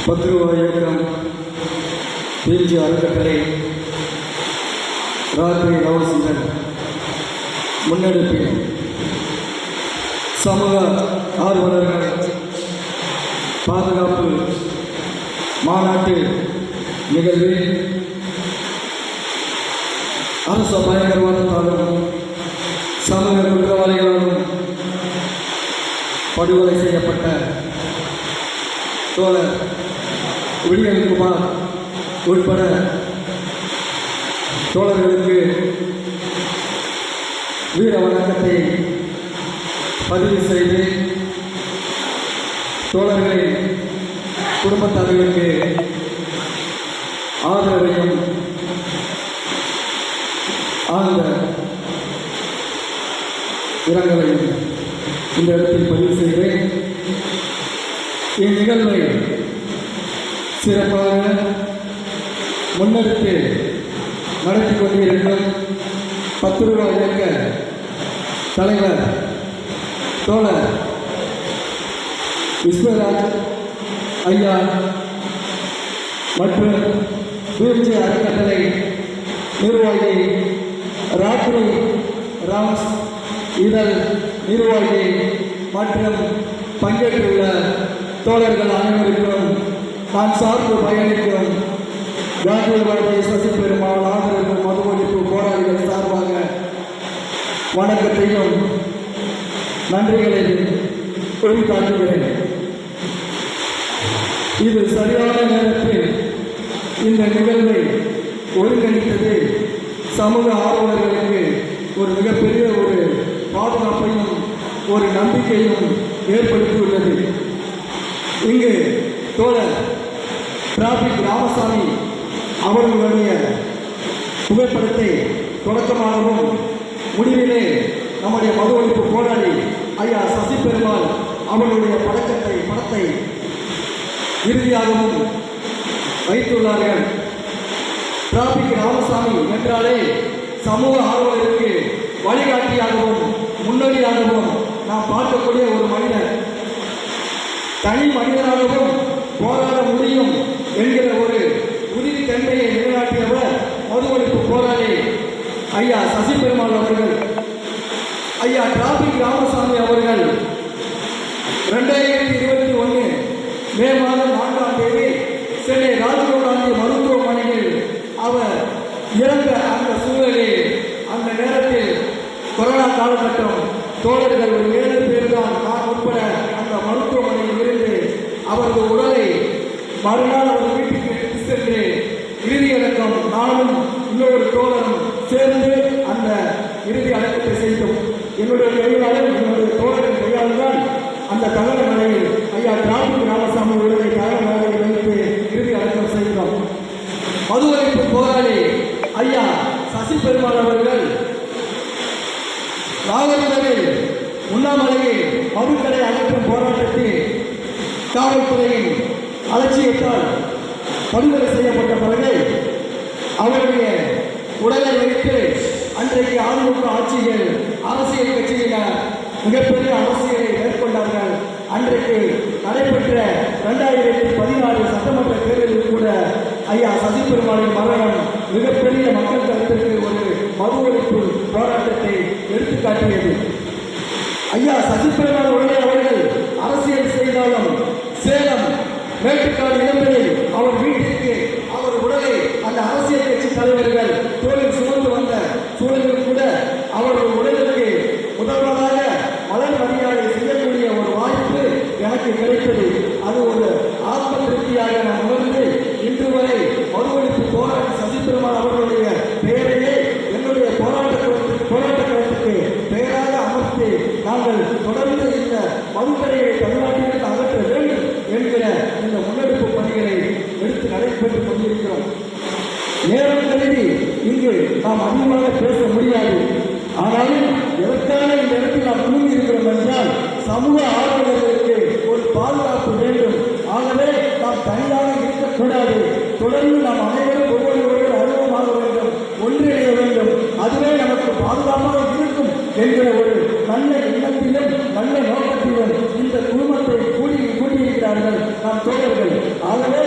பத்து ரூபாய் இயக்கம் பேச்சு அறக்கட்டளை ராத்திரி ரவசிங்கன் முன்னெடுப்பில் சமூக ஆர்வலர்கள் பாதுகாப்பு மாநாட்டு நிகழ்வில் அரச பயங்கரவாதத்தாலும் சமூக குற்றவாளிகளாலும் படுகொலை செய்யப்பட்ட தோழர் விடியல்குமார் உட்பட தோழர்களுக்கு வீர வணக்கத்தை பதிவு செய்து தோழர்களின் குடும்பத்தார்களுக்கு ஆதரவையும் ஆழ்ந்த இரங்கலையும் இந்த இடத்தில் பதிவு செய்கிறேன். இந்நிகழ்வை சிறப்பாக முன்னெடுத்து நடத்தி கொண்டிருக்கும் பத்து ரூபாய் இயக்க தலைவர் தோழர் விஸ்வராஜ் ஐயா மற்றும் வீழ்ச்சி அறக்கட்டளை நிர்வாகி ராத்ரி ராம்ஸ் இதழ் நிர்வாகி மற்றும் பங்கேற்றுள்ள தோழர்கள் அனைவருக்கும் நான் சார்பு பயணிக்கும் காந்தியவாதி சசி பெருமாள் ஆதரவு மதுவளிப்பு போராளிகள் சார்பாக வணக்கத்தையும் நன்றிகளையும் வெளிக்காட்டுகிறேன் இது சரியான நேரத்தில் இந்த நிகழ்வை ஒருங்கிணைத்தது சமூக ஆர்வலர்களுக்கு ஒரு மிகப்பெரிய ஒரு பாதுகாப்பையும் ஒரு நம்பிக்கையும் ஏற்படுத்தியுள்ளது. இங்கு தோழர் டிராபிக் ராமசாமி அவர்களுடைய புகைப்படத்தை தொடக்கமாகவும் முடிவிலே நம்முடைய மது ஒழிப்பு போராளி ஐயா சசி பெருமாள் அவர்களுடைய படக்கத்தை படத்தை இறுதியாகவும் வைத்துள்ளார்கள். டிராபிக் ராமசாமி என்றாலே சமூக ஆர்வலருக்கு வழிகாட்டியாகவும் முன்னோடி நாம் பார்க்கக்கூடிய ஒரு மனிதர் தனி மனிதனாகவும் போராட முடியும் என்கிற ஒரு உறுதி தன்மையை நிலைநாட்டியவர் மது போராளி ஐயா சசி பெருமாள் அவர்கள். ஐயா டிராபிக் ராமசாமி அவர்கள். ரெண்டாயிரத்தி இருபத்தி ஒன்று மே மாதம் நான்காம் தேதி சென்னை ராஜீவ் காந்தி மருத்துவமனையில் அவர் இறந்த அந்த சூழலில் அந்த நேரத்தில் கொரோனா காலகட்டம் தோழர்கள் ஒரு ஏழு பேர் தான் நான் உட்பட அந்த மருத்துவமனையில் இருந்து அவரது உடலை மறுநாள் அவர் வீட்டுக்கு எடுத்து சென்று இறுதி அடக்கம் நானும் இன்னொரு தோழரும் சேர்ந்து அந்த இறுதி அடக்கத்தை செய்தோம். என்னுடைய கையாலும் என்னுடைய தோழரின் கையால் தான் அந்த தகவல் மலையில் ஐயா டிராபிக் ராமசாமி உடலை தகவல் மலையில் வைத்து இறுதி அடக்கம் செய்தோம். மதுவரைப்பு போராளி ஐயா சசி பெருமாள் அவர்கள் நாகரிகத்தில் உண்ணாமலையில் மதுக்கடை அகற்றும் போராட்டத்தில் காவல்துறையின் அலட்சியத்தால் படுகொலை செய்யப்பட்ட பிறகு அவருடைய உடலை வைத்து அன்றைக்கு அதிமுக ஆட்சியில் அரசியல் கட்சியினர் மிகப்பெரிய அரசியலை மேற்கொண்டார்கள் அன்றைக்கு நடைபெற்ற இரண்டாயிரத்தி பதினாறு சட்டமன்ற தேர்தலில் கூட ஐயா சசி பெருமாளின் மரணம் மிகப்பெரிய மக்கள் கருத்திற்கு ஒரு மது ஒழிப்பு போராட்டத்தை எடுத்துக்காட்டியது ஐயா சசி பெருமாள் உடனே அவர்கள் அரசியல் செய்தாலும் சேலம் மேட்டுக்காடு இடங்களில் அவர் வீட்டிற்கு அவர் உடலை அந்த அரசியல் கட்சி தலைவர்கள் தோளில் சுமந்து வந்த சூழலில் கூட அவருடைய உடலுக்கு முதல்வராக மலர் மரியாதை செய்யக்கூடிய ஒரு வாய்ப்பு எனக்கு கிடைத்தது. அது ஒரு ஆத்ம திருப்தியாக நான் உணர்ந்து இன்று வரை மறுவழிப்பு போராட்ட சசிபெருமான் அவர்களுடைய பெயரையே என்னுடைய போராட்ட போராட்ட களத்துக்கு பெயராக அமர்த்தி நாங்கள் தொடர்ந்து இந்த மறுபடியை தமிழ்நாட்டிலிருந்து அகற்ற வேண்டும் என்கிற நடைபெற்றுக் கொண்டிருக்கிறோம் நேரம் கருதி இங்கு நாம் அதிகமாக பேச முடியாது. ஆனாலும் எதற்கான இந்த இடத்தில் நாம் குழுமி இருக்கிறோம் என்றால் சமூக ஆர்வலர்களுக்கு ஒரு பாதுகாப்பு வேண்டும். ஆகவே நாம் தனியாக இருக்கக்கூடாது. தொடர்ந்து நாம் அனைவரும் ஒவ்வொரு ஒருவர் அறிமுகமாக வேண்டும் ஒன்றிணைய வேண்டும் அதுவே நமக்கு பாதுகாப்பாக இருக்கும் என்கிற ஒரு நல்ல எண்ணத்திலும் நல்ல நோக்கத்திலும் இந்த குழுமத்தை கூடி கூடியிருக்கிறார்கள் நாம் தோழர்கள் ஆகவே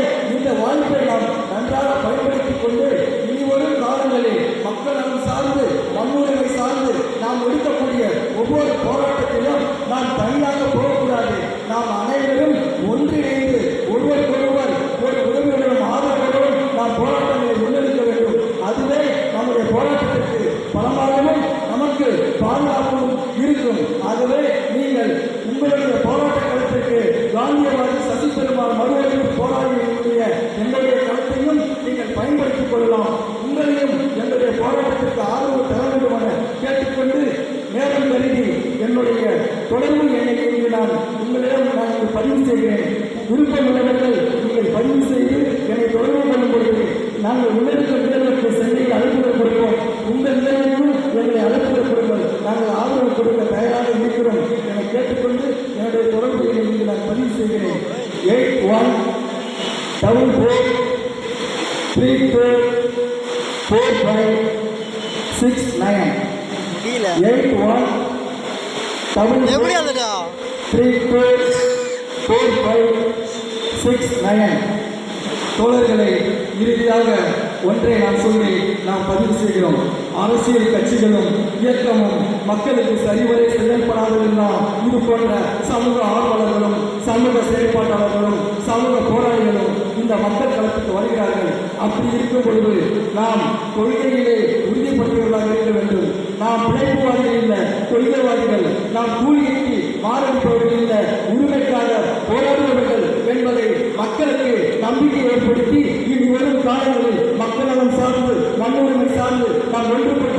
ஒவ்வொரு போராட்டத்திலும் நாம் தனியாக போகக்கூடாது நாம் அனைவரும் ஒன்றிணைந்து ஒருவருக்கொருவர் ஒரு உதவியுடனும் ஆதரவுடனும் நாம் போராட்டங்களை முன்னெடுக்க வேண்டும் அதுவே நம்முடைய போராட்டத்திற்கு பலமாகவும் நமக்கு பாதுகாப்பும் இருக்கும் ஆகவே நீங்கள் உங்களுடைய போராட்ட களத்திற்கு காந்தியவாதி சசி பெருமாள் மறுவரையில் போராடிய எங்களுடைய களத்தையும் நீங்கள் பயன்படுத்திக் கொள்ளலாம் உங்களையும் எங்களுடைய போராட்டத்திற்கு ஆதரவு தர வேண்டும் என கேட்டுக்கொண்டு நேரம் கருதி என்னுடைய தொடர்பு எண்ணை இங்கு நான் உங்களிடம் நான் இங்கு பதிவு செய்கிறேன் விருப்பம் உள்ளவர்கள் நீங்கள் பதிவு செய்து என்னை தொடர்பு கொள்ளும் பொழுது நாங்கள் உள்ளிருக்கும் வீரர்களுக்கு சென்னையில் அழைப்புதல் கொடுப்போம். உங்கள் வீரர்களுக்கும் எங்களை அழைப்புதல் கொடுங்கள். நாங்கள் ஆதரவு கொடுக்க தயாராக இருக்கிறோம். என கேட்டுக்கொண்டு என்னுடைய தொடர்பு எண்ணை நான் பதிவு செய்கிறேன். Eight one double four three four four five six nine. Eight one double three four four five six nine தோழர்களை இறுதியாக ஒன்றை நான் சொல்லி நாம் பதிவு செய்கிறோம். அரசியல் கட்சிகளும் இயக்கமும் மக்களுக்கு சரிவரை செயல்படாதிருந்தால் இது போன்ற சமூக ஆர்வலர்களும் சமூக செயல்பாட்டாளர்களும் சமூக போராளிகளும் இந்த மக்கள் களத்துக்கு வருகிறார்கள். அப்படி இருக்கும் பொழுது நாம் கொள்கையிலே உறுதிப்படுத்துவதாக இருக்க வேண்டும். நாம் பிழைப்புவாதிகள் இல்லை கொள்கைவாதிகள். நாம் கூலிக்கு மாரடிப்பவர்கள் இந்த உரிமைக்காக போராடுபவர்கள் என்பதை மக்களுக்கு நம்பிக்கை ஏற்படுத்தி இனி வரும் காலங்களில் மக்களவன் சார்ந்து மண்ணுரிமை சார்ந்து நாம் ஒன்றுபட்டு